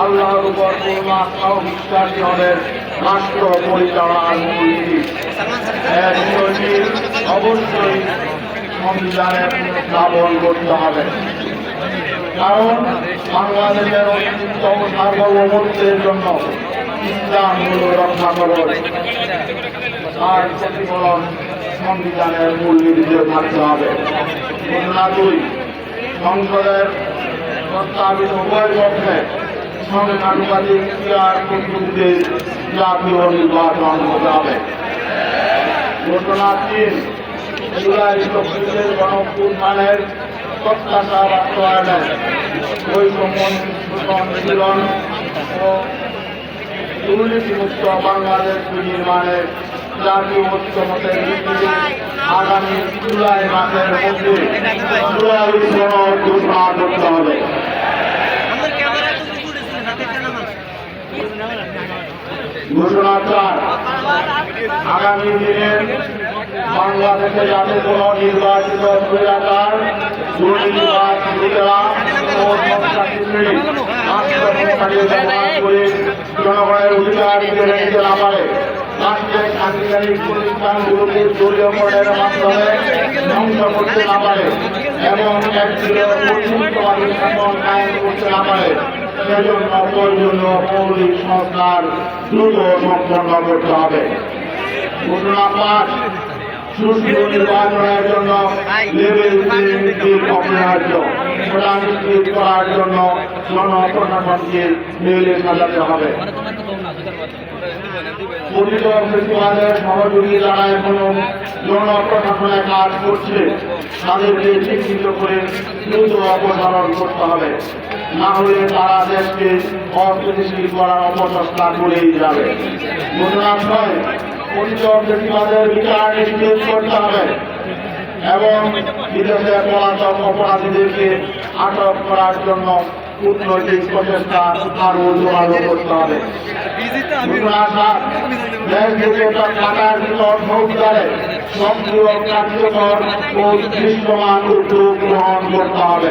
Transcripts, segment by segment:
আল্লাহর উপর পূর্ণ আস্থা ও রাষ্ট্র পরিচালনার মূল নীতি। এই বিষয়টি অবশ্যই সংবিধানের স্থাপন করতে হবে। কারণ বাংলাদেশের অস্তিত্ব সার্বভৌমত্বের জন্য ইসলাম হল রক্ষা করবে আর প্রতিফলন সংবিধানের মূল নীতিতে থাকতে হবে। সংসদের প্রস্তাবিত উভয় পক্ষে সংখ্যানুপাতিক চেয়ার পদ্ধতিতে জাতীয় নির্বাচন হতে হবে। ঘটনা তিন জুলাই চব্বিশের গণপুরমানের প্রত্যাশা বাস্তবায়নে বৈষম্য সংশোধন ও দুর্নীতিমুক্ত বাংলাদেশ নির্মাণে জাতীয় ঐক্যমতের ভিত্তিতে আগামী জুলাই মাসের মধ্যে জুলাই সনদ ঘোষণা করতে হবে। ঘোষণা চার আগামী দিনে বাংলাদেশে যাতে কোনো নির্বাচিত স্বৈরাচার দুর্নীতিবাজ লুটেরা ও সন্ত্রাসী শ্রেণি করে জনগণের অধিকার কেড়ে নিতে না পারে, রাষ্ট্রের সাংবিধানিক প্রতিষ্ঠানগুলোকে দলীয়করণের মাধ্যমে ধ্বংস করতে না পারে এবং করতে না পারে। সেজন্য করতে হবে ঘটনা সুষ্ঠু নির্বাচনের জন্য করার জন্য জনপ্রশাসনকে মেলে সাজাতে হবে পতিত ফেস্টিভালের সহযোগী যারা এখনও কাজ করছে তাদেরকে চিহ্নিত করে দ্রুত অপসারণ করতে হবে না হলে তারা দেশকে অস্থিতিশীল করার অপচেষ্টা করেই যাবে। নিশ্চিত করতে হবে এবং বিদেশে পলাতক অপরাধীদেরকে আটক করার জন্য কূটনৈতিক প্রচেষ্টা আরও জোরালো করতে হবে। টাকার ভিতর ফৌজদারে সক্রিয় কার্যকর ও দৃশ্যমান উদ্যোগ গ্রহণ করতে হবে।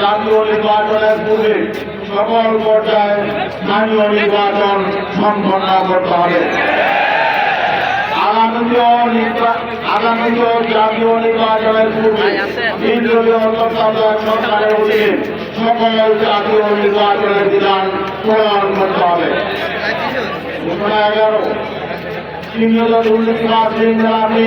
জাতীয় নির্বাচনের পূর্বে সকল পর্যায়ে স্থানীয় নির্বাচন সম্পন্ন করতে হবে। আগামীও জাতীয় নির্বাচনের পূর্বে নির্দলীয় তত্ত্বাবধায়ক সরকারের অধীনে সকল জাতীয় নির্বাচনের বিধান প্রণয়ন করতে হবে। ঘোষণা এগারো। সিনিয়র দুর্নীতিবাদ শৃঙ্খলাপী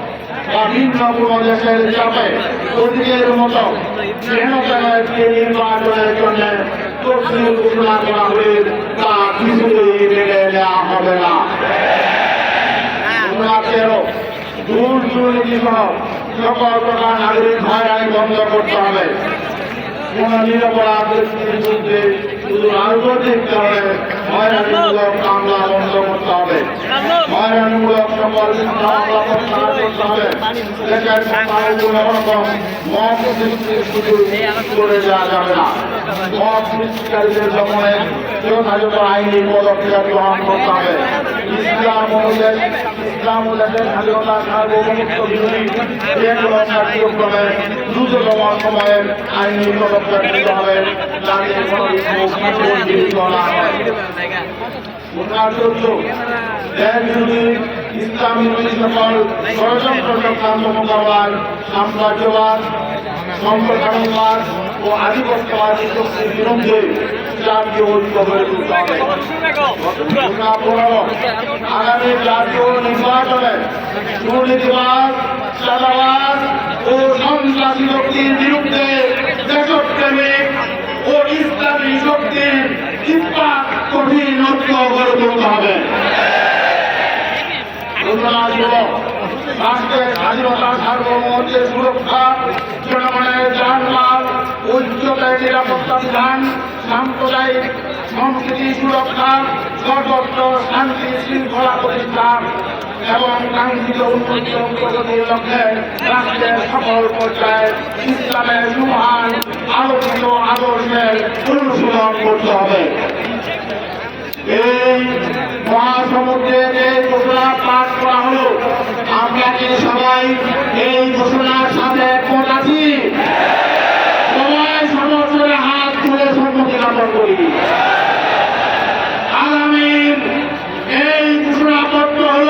বা ভিন্ন কোন দেশের চাপে অতীতের মতো একটি নির্বাচনের জন্য তফসিল ঘোষণা করা হলে তা কিছুতেই মেনে নেওয়া হবে না। তেরো, দূর দুর্নীতি সহ সকল প্রকার নাগরিক হয়রানি বন্ধ করতে হবে। কোন নিরপরাধ শুধু রাজনৈতিক কারণে হয়রানিমূলক মামলা বন্ধ করতে হবে হয়রানিমূলক মিথ্যা মামলা প্রত্যাহার করতে হবে দেশের সরকারের কোন রকম মত সৃষ্টির না মত সৃষ্টিকারীদের সময়ে যথাযথ আইনি পদক্ষেপ গ্রহণ করতে হবে। ইসলাম দেশ ইসলাম দেশের স্বাধীনতা সার্বভৌমত্ব বিরোধী যে কোনো কার্যক্রমে দ্রুততম সময়ে আইনি পদক্ষেপ নিতে হবে। যাতে ষড়যন্ত্র সাম্রাজ্যবাদ সম্প্রসারণবাদ ও আধিপত্যবাদী শক্তির বিরুদ্ধে জাতীয় ঐক্য গড়ে তুলতে হবে আগামী জাতীয় নির্বাচনে দুর্নীতিবাদ, চাঁদাবাদ ও সন্ত্রাসী শক্তির বিরুদ্ধে দেশপ্রেমিক ও ইসলামী শক্তির ইস্পাত কঠিন ঐক্য গড়ে তুলতে হবে। রাষ্ট্রের স্বাধীনতা সার্বভৌমত্বের সুরক্ষা জনগণের জানমাল উচ্চতায় নিরাপত্তা বিধান সাম্প্রদায়িক সংস্কৃতি সুরক্ষা, সর্বত্র শান্তি শৃঙ্খলা প্রতিষ্ঠা এবং কাঙ্ক্ষিত উন্নতি ও প্রগতির লক্ষ্যে রাষ্ট্রের সকল পর্যায়ে ইসলামের সুহান আলোকিত আদর্শের অনুশীলন করতে হবে। এই মহাসমুদ্রে যে ঘোষণা পাঠ করা হলো। আমরা কি সবাই এই ঘোষণার সাথে একমত আছি সবাই সমর্থনে হাত তুলে সম্মতি জ্ঞাপন করি আগামীর এই ঘোষণাপত্র হল